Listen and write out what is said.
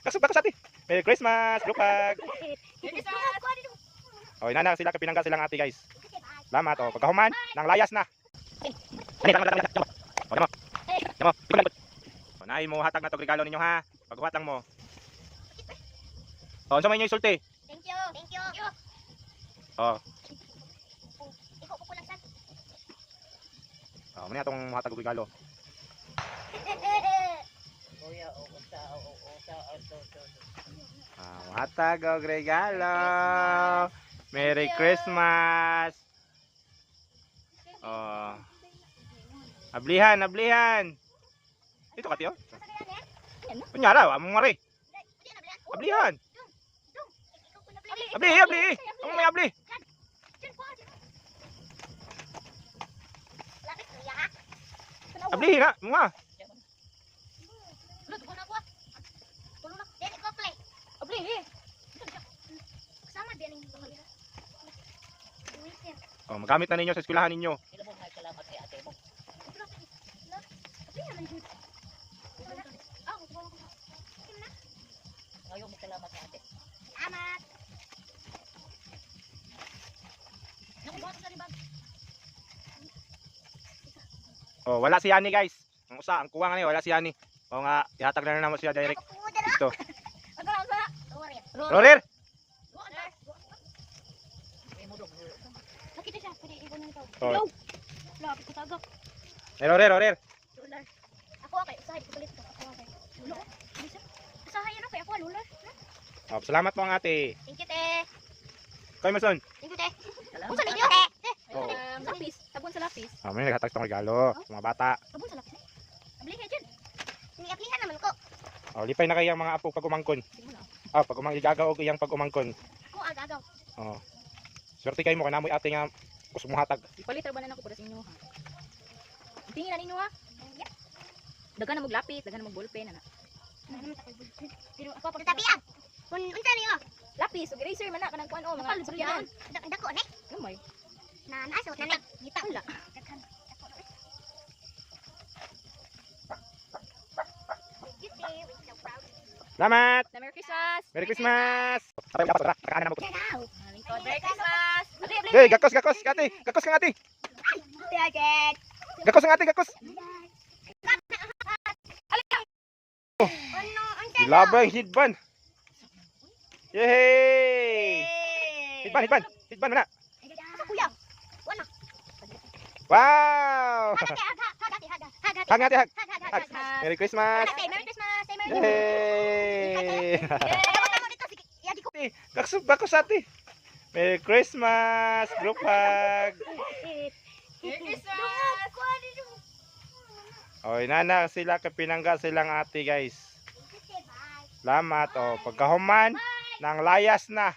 Kakso, kakso ate. Merry Christmas, group hug. O, inana sila kapinangga silang ate guys. Salamat o, pagkahuman, nang layas na. Ani, tama, tama, tama. Tama. Tama, pikulan ko. O, naay mo hatag na to regalo ninyo ha. Paghuhat lang mo. O, unsa man inyo isulti? Thank you. Thank you. O, Ikaw ko kulang san. o, muna itong hatag og regalo. Kuya, o Ah, hatag og regalo. Merry Christmas. Oh. Ablihan, ablihan. Ito ka tiyo. Kunyara, among mari. Ablihan. Abli, abli. Ang may abli. Abli na, mga. Oh, magamit na ninyo sa eskwelahan ninyo. Mo, salamat kay ate mo. Ngayon, may salamat kay ate. Oh, wala si Yani guys. Ang usa, ang kuwang ni wala si Yani. O nga, ihatag na na namo siya direct. Dito. Ito. Oh. Eh, roller. Lular. Ako okay, usahay ko palit ko. Ako okay. Usahay ano kay ako lular. Oh, salamat po ang ate. Thank you te. Koy mason. Thank you te. Salamat. Unsa ninyo? Te. Oh. Um, lapis. Sabon sa lapis. Oh, may naghatag tong regalo sa mga bata. Sabon sa lapis. Abli kay dyan. Ni-aplihan naman ko. Oh, lipay na kayang mga apo pag umangkon. Ah, pag umang igagaw og iyang pag umangkon. Ako agagaw. Oh. Swerte kayo mo kanamoy ate nga gusto mo hatag. Ipalit ra ba na ako para sa inyo ha? Tingin na ninyo ha? Dagan na maglapit, dagan na magballpen ana. Ano. Pero ako pag tapian. Kun unsa niyo? Lapis, ug eraser man na kanang kuan o mga Kapal sulyan. Dak dako ne. Gamay. Na naso na ne. Gita Wala. Daghan. Dako na. Thank you te. We're so proud. Salamat. Na Merry Christmas. Merry Christmas. Sabay dapat ra. Kaana na mo. Now. Maraming ko. Merry Christmas. Abli, abli. Hey, gakos gakos ate. Gakos kang ate. Tiaget. Gakos ang ate, gakos. Ano unsa? Ilabay hidban. Yay! Hidban, hidban. Hidban mo na. Sa kuya. Wow! Hagati hag hag hagati hag hagati. Hag ate, hag. Hag hag hag. Hag. hag. Merry Christmas. Yay! Ano mo dito sige. Yadi ko. Gakos gakos ate. Merry Christmas. Group hug. Merry Christmas. Oy, nana sila kapinangga silang ate guys. Salamat oh, pagkahuman nang layas na.